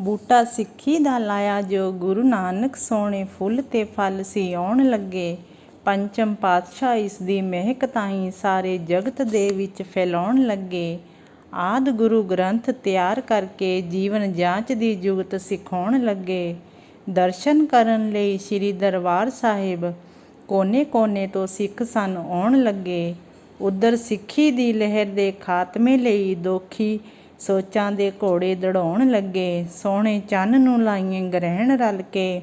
ਬੂਟਾ ਸਿੱਖੀ ਦਾ ਲਾਇਆ ਜੋ ਗੁਰੂ ਨਾਨਕ ਸੋਹਣੇ ਫੁੱਲ ਤੇ ਫਲ ਸੀ ਆਉਣ ਲੱਗੇ। ਪੰਚਮ ਪਾਤਸ਼ਾਹ ਇਸ ਦੀ ਮਹਿਕ ਤਾਈਂ ਸਾਰੇ ਜਗਤ ਦੇ ਵਿੱਚ ਫੈਲਾਉਣ ਲੱਗੇ। ਆਦ ਗੁਰੂ ਗ੍ਰੰਥ ਤਿਆਰ ਕਰਕੇ ਜੀਵਨ ਜਾਂਚ ਦੀ ਜੁਗਤ ਸਿਖਾਉਣ ਲੱਗੇ। ਦਰਸ਼ਨ ਕਰਨ ਲਈ ਸ੍ਰੀ ਦਰਬਾਰ ਸਾਹਿਬ ਕੋਨੇ-ਕੋਨੇ ਤੋਂ ਸਿੱਖ ਸਨ ਆਉਣ ਲੱਗੇ। ਉਧਰ ਸਿੱਖੀ ਦੀ ਲਹਿਰ ਦੇ ਖਾਤਮੇ ਲਈ ਦੋਖੀ ਸੋਚਾਂ ਦੇ ਘੋੜੇ ਦੜਾਉਣ ਲੱਗੇ, ਸੋਹਣੇ ਚੰਨ ਨੂੰ ਲਾਈਏ ਗ੍ਰਹਿਣ ਰਲ ਕੇ।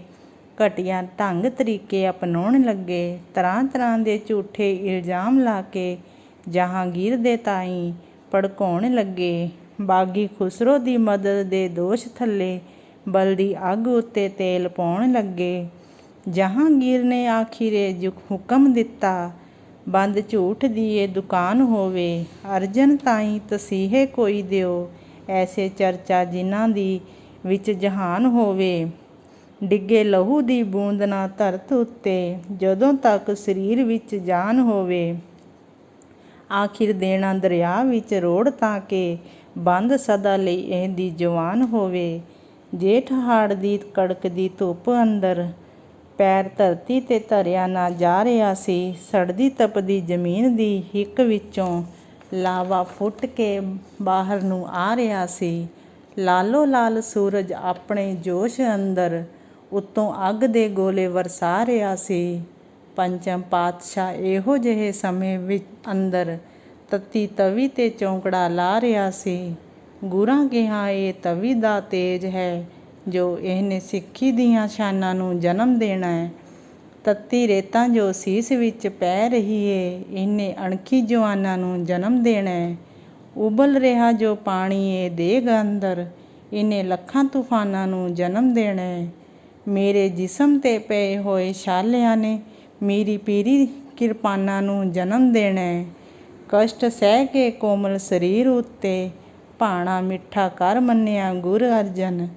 ਘਟੀਆ ਢੰਗ ਤਰੀਕੇ ਅਪਣਾਉਣ ਲੱਗੇ ਤਰ੍ਹਾਂ ਤਰ੍ਹਾਂ ਦੇ ਝੂਠੇ ਇਲਜ਼ਾਮ ਲਾ ਕੇ ਜਹਾਂਗੀਰ ਦੇ ਤਾਈਂ ਭੜਕਾਉਣ ਲੱਗੇ। ਬਾਗੀ ਖੁਸਰੋ ਦੀ ਮਦਦ ਦੇ ਦੋਸ਼ ਥੱਲੇ ਬਲਦੀ ਅੱਗ ਉੱਤੇ ਤੇਲ ਪਾਉਣ ਲੱਗੇ। ਜਹਾਂਗੀਰ ਨੇ ਆਖੀਰੇ ਹੁਕਮ ਦਿੱਤਾ ਬੰਦ ਝੂਠ ਦੀ ਇਹ ਦੁਕਾਨ ਹੋਵੇ, ਅਰਜਨ ਤਾਈਂ ਤਸੀਹੇ ਕੋਈ ਦਿਓ, ਐਸੇ ਚਰਚਾ ਜਿਨ੍ਹਾਂ ਦੀ ਵਿੱਚ ਜਹਾਨ ਹੋਵੇ। ਡਿੱਗੇ ਲਹੂ ਦੀ ਬੂੰਦ ਨਾ ਧਰਤ ਉੱਤੇ, ਜਦੋਂ ਤੱਕ ਸਰੀਰ ਵਿੱਚ ਜਾਨ ਹੋਵੇ। ਆਖਿਰ ਦੇਣਾ ਦਰਿਆ ਵਿੱਚ ਰੋੜ ਤਾਂ ਕਿ ਬੰਦ ਸਦਾ ਲਈ ਇਹਦੀ ਜਵਾਨ ਹੋਵੇ। ਜੇਠ ਹਾੜ ਦੀ ਕੜਕਦੀ ਧੁੱਪ ਅੰਦਰ ਪੈਰ ਧਰਤੀ ਤੇ ਧਰਿਆ ਨਾ ਜਾ ਰਿਹਾ ਸੀ, ਸੜਦੀ ਤਪਦੀ ਜ਼ਮੀਨ ਦੀ ਹਿੱਕ ਵਿੱਚੋਂ ਲਾਵਾ ਫੁੱਟ ਕੇ ਬਾਹਰ ਨੂੰ ਆ ਰਿਹਾ ਸੀ। ਲਾਲੋ ਲਾਲ ਸੂਰਜ ਆਪਣੇ ਜੋਸ਼ ਅੰਦਰ ਉੱਤੋਂ ਅੱਗ ਦੇ ਗੋਲੇ ਵਰਸਾ ਰਿਹਾ ਸੀ। ਪੰਚਮ ਪਾਤਸ਼ਾਹ ਇਹੋ ਜਿਹੇ ਸਮੇਂ ਵਿੱਚ ਅੰਦਰ ਤਤੀ ਤਵੀ ਤੇ ਚੌਂਕੜਾ ਲਾ ਰਿਹਾ ਸੀ। ਗੁਰਾਂ ਕਿਹਾ, ਇਹ ਤਵੀ ਦਾ ਤੇਜ ਹੈ। ਜੋ ਇਹਨੇ ਸਿੱਖੀ ਦੀਆਂ ਸ਼ਾਨਾਂ ਨੂੰ ਜਨਮ ਦੇਣਾ ਹੈ, ਤੱਤੀ ਰੇਤਾਂ ਜੋ ਸੀਸ ਵਿੱਚ ਪੈ ਰਹੀ ਏ, ਇਹਨੇ ਅਣਖੀ ਜਵਾਨਾਂ ਨੂੰ ਜਨਮ ਦੇਣਾ ਹੈ। ਉਬਲ ਰਿਹਾ ਜੋ ਪਾਣੀ ਏ, ਦੇਗ ਅੰਦਰ, ਇਹਨੇ ਲੱਖਾਂ ਤੂਫਾਨਾਂ ਨੂੰ ਜਨਮ ਦੇਣਾ ਹੈ। ਮੇਰੇ ਜਿਸਮ ਤੇ ਪਏ ਹੋਏ ਛਾਲਿਆਂ ਨੇ ਮੇਰੀ ਪੀਰੀ ਕਿਰਪਾਨਾਂ ਨੂੰ ਜਨਮ ਦੇਣਾ ਹੈ। ਕਸ਼ਟ ਸਹਿ ਕੇ ਕੋਮਲ ਸਰੀਰ ਉੱਤੇ, ਭਾਣਾ ਮਿੱਠਾ ਕਰ ਮੰਨਿਆ ਗੁਰ ਅਰਜਨ।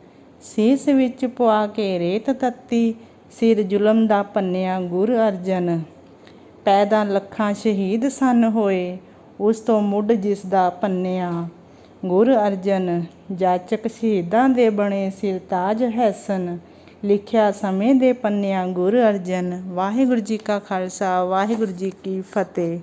ਸੀਸ ਵਿੱਚ ਪਵਾ ਕੇ ਰੇਤ ਤੱਤੀ, ਸਿਰ ਜ਼ੁਲਮ ਦਾ ਪੰਨਿਆ ਗੁਰ ਅਰਜਨ। ਪੈਦਾ ਲੱਖਾਂ ਸ਼ਹੀਦ ਸਨ ਹੋਏ, ਉਸ ਤੋਂ ਮੁੱਢ ਜਿਸ ਦਾ ਪੰਨਿਆ ਗੁਰ ਅਰਜਨ। ਜਾਚਕ ਸ਼ਹੀਦਾਂ ਦੇ ਬਣੇ ਸਿਰ ਤਾਜ ਹੈਸਨ, ਲਿਖਿਆ ਸਮੇਂ ਦੇ ਪੰਨਿਆ ਗੁਰ ਅਰਜਨ। ਵਾਹਿਗੁਰੂ ਜੀ ਕਾ ਖਾਲਸਾ, ਵਾਹਿਗੁਰੂ ਜੀ ਕੀ ਫਤਿਹ।